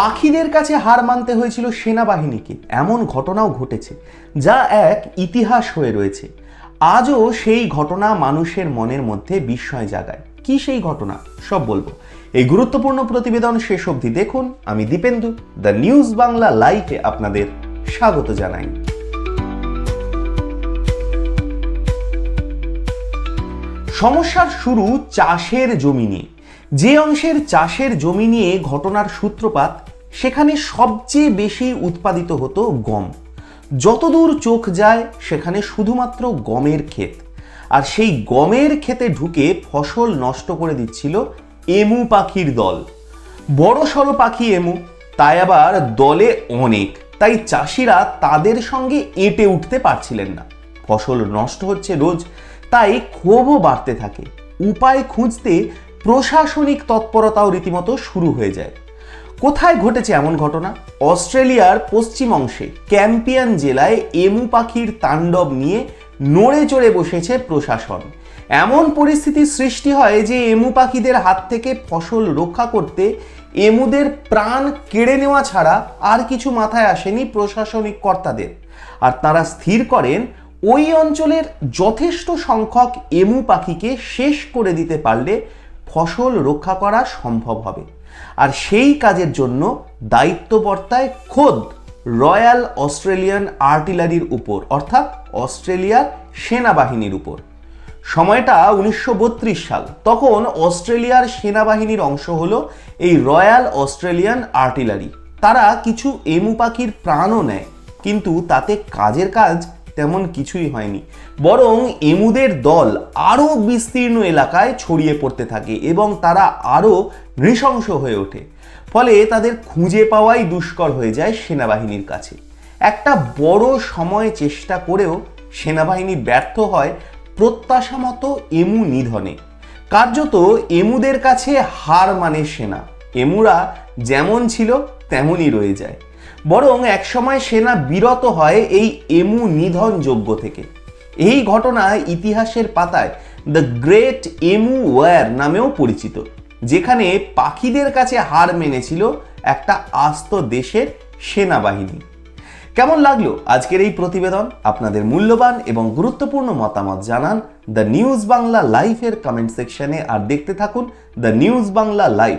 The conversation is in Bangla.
পাখিদের কাছে হার মানতে হয়েছিল সেনাবাহিনীকে। এমন ঘটনাও ঘটেছে, যা এক ইতিহাস হয়ে রয়েছে। আজও সেই ঘটনা মানুষের মনের মধ্যে বিস্ময় জাগায়। কি সেই ঘটনা? সব বলব। এই গুরুত্বপূর্ণ প্রতিবেদন শেষ অবধি দেখুন। আমি দীপেন্দু, দ্য নিউজ বাংলা লাইভে আপনাদের স্বাগত জানাই। সমস্যার শুরু চাষের জমি নিয়ে। যে অংশের চাষের জমি নিয়ে ঘটনার সূত্রপাত সেখানে সবচেয়ে বেশি উৎপাদিত হতো গম। যতদূর চোখ যায়, সেখানে শুধুমাত্র গমের ক্ষেত। আর সেই গমের ক্ষেতে ঢুকে ফসল নষ্ট করে দিচ্ছিল এমু পাখির দল। বড় সড়ো পাখি এমু, তাই আবার দলে অনেক। তাই চাষিরা তাদের সঙ্গে এঁটে উঠতে পারছিলেন না। ফসল নষ্ট হচ্ছে রোজ, তাই ক্ষোভও বাড়তে থাকে। উপায় খুঁজতে প্রশাসনিক তৎপরতাও রীতিমতো শুরু হয়ে যায়। কোথায় ঘটেছে এমন ঘটনা? অস্ট্রেলিয়ার পশ্চিম অংশে ক্যাম্পিয়ান জেলায় এমু পাখির তাণ্ডব নিয়ে নড়ে চড়ে বসেছে প্রশাসন। এমন পরিস্থিতির সৃষ্টি হয় যে এমু পাখিদের হাত থেকে ফসল রক্ষা করতে এমুদের প্রাণ কেড়ে নেওয়া ছাড়া আর কিছু মাথায় আসেনি প্রশাসনিক কর্তাদের। আর তারা স্থির করেন, ওই অঞ্চলের যথেষ্ট সংখ্যক এমু পাখিকে শেষ করে দিতে পারলে ফসল রক্ষা করা সম্ভব হবে। আর সেই কাজের জন্য দায়িত্ববর্তায় খোদ রয়্যাল অস্ট্রেলিয়ান আর্টিলারির উপর, অর্থাৎ অস্ট্রেলিয়ার সেনাবাহিনীর উপর। সময়টা উনিশশো বত্রিশ সাল। তখন অস্ট্রেলিয়ার সেনাবাহিনীর অংশ হলো এই রয়্যাল অস্ট্রেলিয়ান আর্টিলারি। তারা কিছু এমু পাখির প্রাণও নেয়, কিন্তু তাতে কাজের কাজ তেমন কিছুই হয়নি। বরং এমুদের দল আরও বিস্তীর্ণ এলাকায় ছড়িয়ে পড়তে থাকে এবং তারা আরও নৃশংস হয়ে ওঠে। ফলে তাদের খুঁজে পাওয়াই দুষ্কর হয়ে যায় সেনাবাহিনীর কাছে। একটা বড় সময় চেষ্টা করেও সেনাবাহিনী ব্যর্থ হয় প্রত্যাশা মতো এমু নিধনে। কার্যত এমুদের কাছে হার মানে সেনা। এমুরা যেমন ছিল, তেমনই রয়ে যায়। বরং একসময় সেনা বিরত হয় এই এমু নিধন যোগ্য থেকে। এই ঘটনা ইতিহাসের পাতায় দ্য গ্রেট এমু ওয়ার নামেও পরিচিত, যেখানে পাখিদের কাছে হার মেনেছিল একটা আস্ত দেশের সেনাবাহিনী। কেমন লাগল আজকের এই প্রতিবেদন? আপনাদের মূল্যবান এবং গুরুত্বপূর্ণ মতামত জানান দ্য নিউজ বাংলা লাইভের কমেন্ট সেকশনে, আর দেখতে থাকুন দ্য নিউজ বাংলা লাইভ